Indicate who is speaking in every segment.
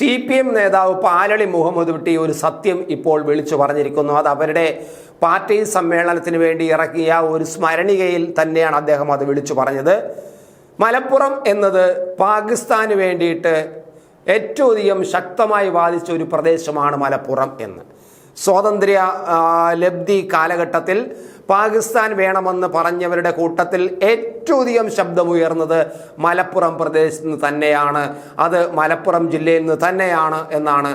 Speaker 1: C P M നേതാവ് പാലളി മുഹമ്മദ് കുട്ടി ഒരു സത്യം ഇപ്പോൾ വിളിച്ചു പറഞ്ഞിരിക്കുന്നു. അത് അവരുടെ പാർട്ടി സമ്മേളനത്തിന് വേണ്ടി ഇറക്കിയ ഒരു സ്മരണികയിൽ തന്നെയാണ് അദ്ദേഹം അത് വിളിച്ചു പറഞ്ഞത്. മലപ്പുറം എന്നത് പാകിസ്ഥാന് വേണ്ടിയിട്ട് ഏറ്റവും അധികം ശക്തമായി വാദിച്ച ഒരു പ്രദേശമാണ് മലപ്പുറം എന്ന്. സ്വാതന്ത്ര്യ ലബ്ധി കാലഘട്ടത്തിൽ പാകിസ്ഥാൻ വേണമെന്ന് പറഞ്ഞവരുടെ കൂട്ടത്തിൽ ഏറ്റവും അധികം ശബ്ദമുയർന്നത് മലപ്പുറം പ്രദേശത്ത് നിന്ന് തന്നെയാണ്. അത് മലപ്പുറം ജില്ലയിൽ നിന്ന് തന്നെയാണ് എന്നാണ്.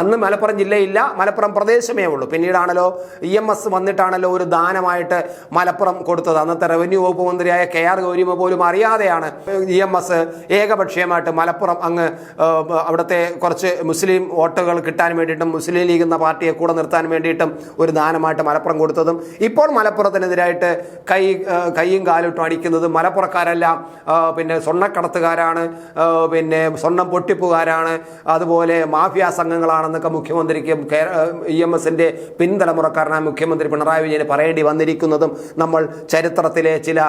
Speaker 1: അന്ന് മലപ്പുറം ജില്ലയില്ല മലപ്പുറം പ്രദേശമേ ഉള്ളൂ. പിന്നീടാണല്ലോ ഇ എം എസ് വന്നിട്ടാണല്ലോ ഒരു ദാനമായിട്ട് മലപ്പുറം കൊടുത്തത്. അന്നത്തെ റവന്യൂ വകുപ്പ് മന്ത്രിയായ കെ ആർ ഗൗരിമ പോലും അറിയാതെയാണ് ഇ എം എസ് ഏകപക്ഷീയമായിട്ട് മലപ്പുറം അങ്ങ് അവിടുത്തെ കുറച്ച് മുസ്ലിം വോട്ടുകൾ കിട്ടാൻ വേണ്ടിയിട്ടും മുസ്ലിം ലീഗ് എന്ന പാർട്ടിയെ കൂടെ നിർത്താൻ വേണ്ടിയിട്ടും ഒരു ദാനമായിട്ട് മലപ്പുറം കൊടുത്തതും. ഇപ്പോൾ മലപ്പുറത്തിനെതിരായിട്ട് കൈ കൈയും കാലിട്ടും അടിക്കുന്നത് മലപ്പുറക്കാരെല്ലാം. പിന്നെ സ്വർണക്കടത്തുകാരാണ്. പിന്നെ സ്വർണം പൊട്ടിപ്പുകാരാണ്. അതുപോലെ മാഫിയ സംഘങ്ങളാണെന്നൊക്കെ മുഖ്യമന്ത്രിക്ക് ഇ എം എസിന്റെ പിൻതലമുറക്കാരനായ മുഖ്യമന്ത്രി പിണറായി വിജയന് പറയേണ്ടി വന്നിരിക്കുന്നതും നമ്മൾ ചരിത്രത്തിലെ ചില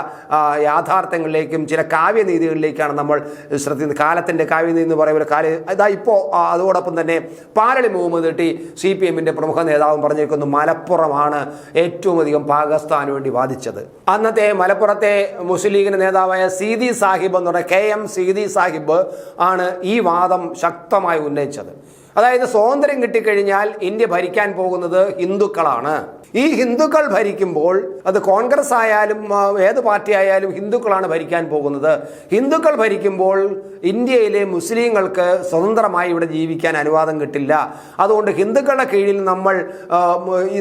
Speaker 1: യാഥാർത്ഥ്യങ്ങളിലേക്കും ചില കാവ്യനീതികളിലേക്കാണ് നമ്മൾ ശ്രദ്ധിക്കുന്നത് കാലത്തിന്റെ കാവ്യനീതി എന്ന് പറയുന്ന കാല ഇതാ ഇപ്പോൾ അതോടൊപ്പം തന്നെ Paloli Muhammad T C P എമ്മിന്റെ പ്രമുഖ നേതാവും പറഞ്ഞിരിക്കുന്നു മലപ്പുറമാണ് ഏറ്റവും അധികം പാകിസ്ഥാന് വേണ്ടി വാദിച്ചത്. അന്നത്തെ മലപ്പുറത്തെ മുസ്ലിം ലീഗിന്റെ നേതാവായ സീതി സാഹിബ് എന്ന് പറഞ്ഞ കെ എം സീതി സാഹിബ് ആണ് ഈ വാദം ശക്തമായി ഉന്നയിച്ചത്. അതായത് സ്വാതന്ത്ര്യം കിട്ടിക്കഴിഞ്ഞാൽ ഇന്ത്യ ഭരിക്കാൻ പോകുന്നത് ഹിന്ദുക്കളാണ്. ഈ ഹിന്ദുക്കൾ ഭരിക്കുമ്പോൾ അത് കോൺഗ്രസ് ആയാലും ഏത് പാർട്ടി ആയാലും ഹിന്ദുക്കളാണ് ഭരിക്കാൻ പോകുന്നത്. ഹിന്ദുക്കൾ ഭരിക്കുമ്പോൾ ഇന്ത്യയിലെ മുസ്ലിങ്ങൾക്ക് സ്വതന്ത്രമായി ഇവിടെ ജീവിക്കാൻ അനുവാദം കിട്ടില്ല. അതുകൊണ്ട് ഹിന്ദുക്കളുടെ കീഴിൽ നമ്മൾ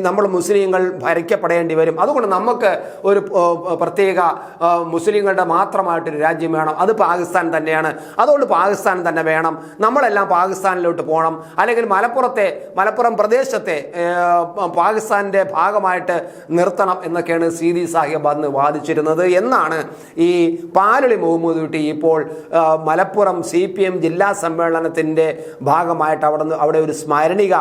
Speaker 1: നമ്മൾ മുസ്ലിങ്ങൾ ഭരിക്കപ്പെടേണ്ടി വരും. അതുകൊണ്ട് നമുക്ക് ഒരു പ്രത്യേക മുസ്ലിങ്ങളുടെ മാത്രമായിട്ടൊരു രാജ്യം വേണം. അത് പാകിസ്ഥാൻ തന്നെയാണ്. അതുകൊണ്ട് പാകിസ്ഥാൻ തന്നെ വേണം. നമ്മളെല്ലാം പാകിസ്ഥാനിലോട്ട് പോകണം അല്ലെങ്കിൽ മലപ്പുറത്തെ മലപ്പുറം പ്രദേശത്തെ ഏ, പാകിസ്ഥാന്റെ ഭാഗമായിട്ട് നിർത്തണം എന്നൊക്കെയാണ് സീതി സാഹിബ് അന്ന് വാദിച്ചിരുന്നത് എന്നാണ് ഈ പാലളി മുഹമ്മദ് കുട്ടി ഇപ്പോൾ മലപ്പുറം സി പി എം ജില്ലാ സമ്മേളനത്തിന്റെ ഭാഗമായിട്ട് അവിടെ അവിടെ ഒരു സ്മരണിക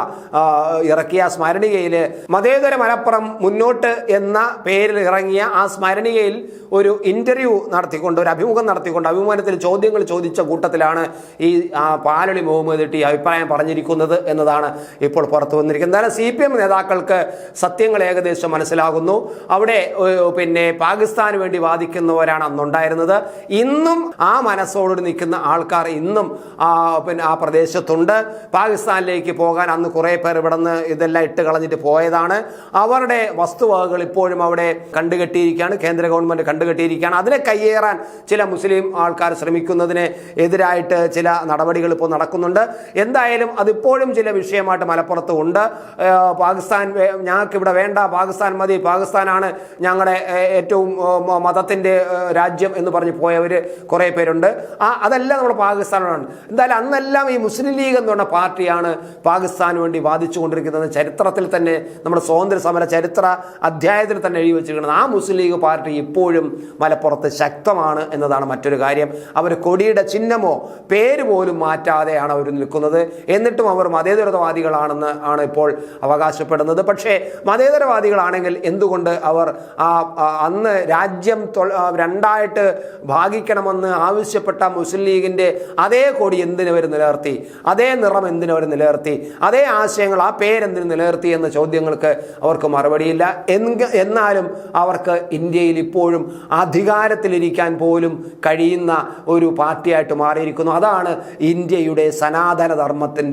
Speaker 1: ഇറക്കിയ സ്മരണികയിൽ മതേതര മലപ്പുറം മുന്നോട്ട് എന്ന പേരിൽ ഇറങ്ങിയ ആ സ്മരണികയിൽ ഒരു ഇന്റർവ്യൂ നടത്തിക്കൊണ്ട് ഒരു അഭിമുഖം നടത്തിക്കൊണ്ട് അഭിമുഖത്തിൽ ചോദ്യങ്ങൾ ചോദിച്ച കൂട്ടത്തിലാണ് ഈ പാലൊളി മുഹമ്മദ് കുട്ടി അഭിപ്രായം പറഞ്ഞിരിക്കുന്നത് എന്നതാണ് ഇപ്പോൾ പുറത്തു വന്നിരിക്കുന്നത്. എന്തായാലും സി പി എം നേതാക്കൾക്ക് സത്യങ്ങൾ ഏകദേശം മനസ്സിലാകുന്നു. അവിടെ പിന്നെ പാകിസ്ഥാന് വേണ്ടി വാദിക്കുന്നവരാണ് അന്നുണ്ടായിരുന്നത്. ഇന്നും ആ മനസ്സോട് നിൽക്കുന്ന ആൾക്കാർ ഇന്നും ആ പിന്നെ ആ പ്രദേശത്തുണ്ട്. പാകിസ്ഥാനിലേക്ക് പോകാൻ അന്ന് കുറേ പേർ ഇവിടെ നിന്ന് ഇതെല്ലാം ഇട്ട് കളഞ്ഞിട്ട് പോയതാണ്. അവരുടെ വസ്തുവകകൾ ഇപ്പോഴും അവിടെ കണ്ടുകെട്ടിയിരിക്കുകയാണ്. കേന്ദ്ര ഗവൺമെന്റ് കണ്ടുകെട്ടിയിരിക്കുകയാണ്. അതിനെ കയ്യേറാൻ ചില മുസ്ലിം ആൾക്കാർ ശ്രമിക്കുന്നതിന് എതിരായിട്ട് ചില നടപടികൾ ഇപ്പോൾ നടക്കുന്നുണ്ട്. എന്തായാലും അതിപ്പോഴും ചില വിഷയമായിട്ട് മലപ്പുറത്ത് ഉണ്ട് പാകിസ്ഥാൻ ഞങ്ങൾക്ക് ഇവിടെ വേണ്ട പാകിസ്ഥാൻ മതി പാകിസ്ഥാനാണ് ഞങ്ങളുടെ ഏറ്റവും മതത്തിന്റെ രാജ്യം എന്ന് പറഞ്ഞ് പോയവർ കുറേ പേരുണ്ട്. ആ അതെല്ലാം നമ്മുടെ പാകിസ്ഥാനാണ് എന്തായാലും അന്നെല്ലാം ഈ മുസ്ലിം ലീഗ് എന്ന് പറഞ്ഞ പാർട്ടിയാണ് പാകിസ്ഥാന് വേണ്ടി വാദിച്ചു കൊണ്ടിരിക്കുന്നത് ചരിത്രത്തിൽ തന്നെ നമ്മുടെ സ്വാതന്ത്ര്യ സമര ചരിത്ര അധ്യായത്തിൽ തന്നെ എഴുതി വെച്ചിരിക്കുന്നത്. ആ മുസ്ലിം ലീഗ് പാർട്ടി ഇപ്പോഴും മലപ്പുറത്ത് ശക്തമാണ് എന്നതാണ് മറ്റൊരു കാര്യം. അവർ കൊടിയുടെ ചിഹ്നമോ പേര് പോലും മാറ്റാതെയാണ് അവർ നിൽക്കുന്നത്. എന്നിട്ടും അവർ മതേതരവാദികളാണെന്ന് ആണ് ഇപ്പോൾ അവകാശപ്പെടുന്നത്. പക്ഷേ മതേതരവാദികളാണെങ്കിൽ എന്തുകൊണ്ട് അവർ അന്ന് രാജ്യം രണ്ടായിട്ട് ഭാഗിക്കണമെന്ന് ആവശ്യപ്പെട്ട മുസ്ലിം ലീഗിന്റെ അതേ കൊടി എന്തിനവർ നിലനിർത്തി? അതേ നിറം എന്തിനവർ നിലനിർത്തി? അതേ ആശയങ്ങൾ ആ പേരെന്തിനു നിലനിർത്തി എന്ന ചോദ്യങ്ങൾക്ക് അവർക്ക് മറുപടിയില്ല. എന്നാലും അവർക്ക് ഇന്ത്യയിൽ ഇപ്പോഴും അധികാരത്തിലിരിക്കാൻ പോലും കഴിയുന്ന ഒരു പാർട്ടിയായിട്ട് മാറിയിരിക്കുന്നു. അതാണ് ഇന്ത്യയുടെ സനാതന ധർമ്മത്തിന്റെ